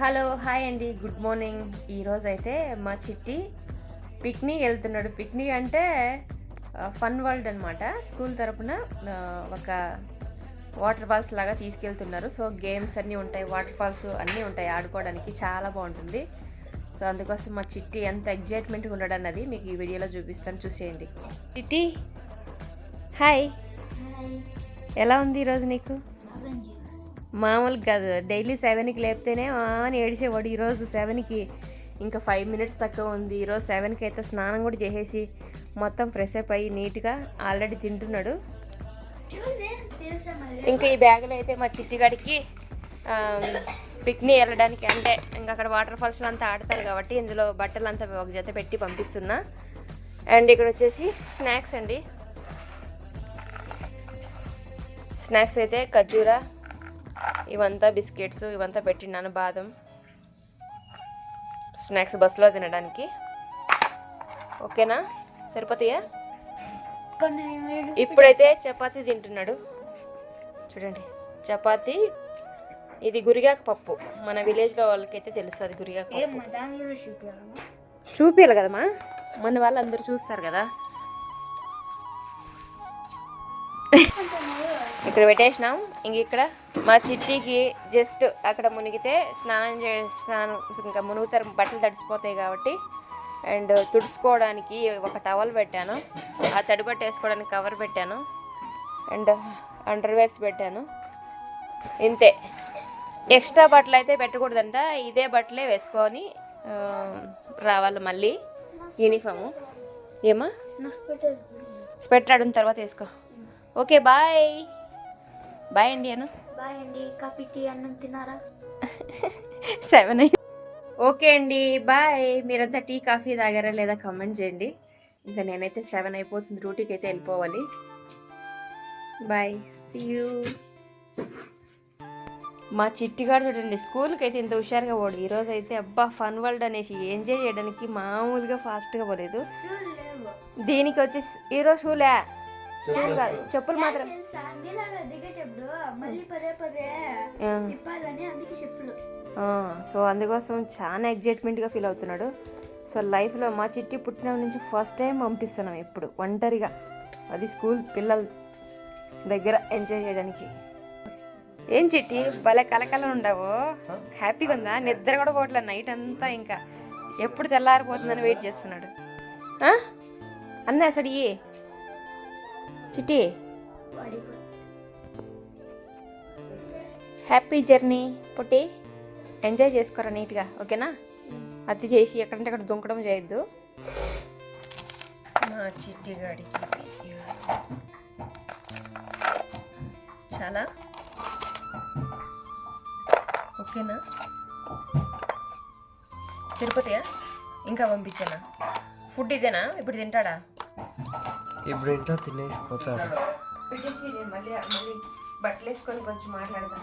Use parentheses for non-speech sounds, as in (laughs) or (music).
Hello hi అండి. Good morning. ఈరోజు అయితే మా చిట్టి పిక్నిక్ వెళ్తున్నాడు. పిక్నిక్ అంటే ఫన్ వరల్డ్ అనమాట స్కూల్ తరపున ఒక వాటర్ ఫాల్స్ లాగా తీసుకెళ్తున్నారు. సో గేమ్స్ అన్నీ ఉంటాయి. వాటర్ ఫాల్స్ అన్నీ ఉంటాయి ఆడుకోవడానికి. చాలా బాగుంటుంది. సో అందుకోసం మా చిట్టి ఎంత ఎగ్జైట్మెంట్గా ఉండడం అన్నది మీకు ఈ వీడియోలో చూపిస్తాను. చూసేయండి. చిట్టి హాయ్. ఎలా ఉంది ఈరోజు నీకు? మామూలుగా కాదు. డైలీ సెవెన్కి లేపితేనే అని ఏడిచేవాడు. ఈరోజు సెవెన్కి ఇంకా ఫైవ్ మినిట్స్ తక్కువ ఉంది. ఈరోజు సెవెన్కి అయితే స్నానం కూడా చేసేసి మొత్తం ఫ్రెష్ అప్ అయ్యి నీట్గా ఆల్రెడీ తింటున్నాడు. ఇంకా ఈ బ్యాగులో అయితే మా చిట్టిగాడికి పిక్నిక్ వెళ్ళడానికి అంటే ఇంకా అక్కడ వాటర్ ఫాల్స్లో అంతా ఆడతారు కాబట్టి ఇందులో బట్టలు అంతా ఒక జత పెట్టి పంపిస్తున్నా. అండ్ ఇక్కడ వచ్చేసి స్నాక్స్ అండి. స్నాక్స్ అయితే ఖర్జూరా ఇవంతా బిస్కెట్స్ ఇవంతా పెట్టినాను బాదం. స్నాక్స్ బస్సులో తినడానికి. ఓకేనా? సరిపోతాయా? ఇప్పుడైతే చపాతీ తింటున్నాడు. చూడండి చపాతీ ఇది గురిగాకు పప్పు. మన విలేజ్లో వాళ్ళకైతే తెలుస్తుంది గురిగాకు పప్పు. చూపించాలి కదమ్మా. మన వాళ్ళు అందరూ చూస్తారు కదా. (laughs) ఇక్కడ పెట్టేసినాం. ఇంక ఇక్కడ మా చిట్టికి జస్ట్ అక్కడ మునిగితే స్నానం చే స్నానం ఇంకా మునుగుతారు బట్టలు తడిసిపోతాయి కాబట్టి అండ్ తుడుచుకోవడానికి ఒక టవల్ పెట్టాను. ఆ తడి బట్ట వేసుకోవడానికి కవర్ పెట్టాను. అండ్ అండర్వేర్స్ పెట్టాను. ఇంతే. ఎక్స్ట్రా బట్టలు అయితే పెట్టకూడదంట. ఇదే బట్టలే వేసుకొని రావాలి మళ్ళీ. యూనిఫాము ఏమా స్వెటర్ ఆడిన తర్వాత వేసుకో. Okay bye. బాయ్ అండి అను బాయ్ అండి కాఫీ టీ అన్నం తినారా సెవెన్ ఓకే అండి బాయ్ మీరంతా టీ కాఫీ తాగారా లేదా కమెంట్ చేయండి. ఇంకా నేనైతే సెవెన్ అయిపోతుంది. డ్యూటీకి అయితే వెళ్ళిపోవాలి. బాయ్ సీ యూ మా చిట్టిగాడు చూడండి స్కూల్కి అయితే ఇంత హుషారుగా పోడు. ఈరోజు అయితే అబ్బా ఫన్ వరల్డ్ అనేసి ఎంజాయ్ చేయడానికి మామూలుగా ఫాస్ట్గా పోలేదు. దీనికి వచ్చేసి ఈరోజు షూలే చెప్పులు మాత్రం. నీళ్ళలో దిగేటప్పుడు మళ్ళీ పదే పదే ఆ. తిప్పాలని అందుకే చెప్పులు. ఆ, సో అందుకోసం చాలా ఎగ్జైట్మెంట్గా ఫీల్ అవుతున్నాడు. సో లైఫ్లో మా చిట్టి పుట్టిన నుంచి ఫస్ట్ టైం పంపిస్తున్నాం ఇప్పుడు ఒంటరిగా. అది స్కూల్ పిల్లల దగ్గర ఎంజాయ్ చేయడానికి. ఏం చిట్టి భలే కలకల ఉండవు. హ్యాపీగా ఉందా? నిద్ర కూడా పోవట్లేదు నైట్ అంతా ఇంకా. ఎప్పుడు తెల్లారిపోతుందని వెయిట్ చేస్తున్నాడు? అన్న అసలు ఇయ్యి. చిట్టి. హ్యాపీ జర్నీ పుట్టి. ఎంజాయ్ చేసుకోరా నీట్గా ఓకేనా? అతి చేసి ఎక్కడంటే అక్కడ దుంకడం చేయొద్దు. మా చిట్టి గాడికి చాలా? ఓకేనా? తిరుపతియా ఇంకా పంపించానా? ఫుడ్ ఇదేనా? ఇప్పుడు తింటాడా? ఇప్పుడు ఇంట్లో తినేసిపోతాడు మళ్ళీ బట్టలు వేసుకొని కొంచెం మాట్లాడదాం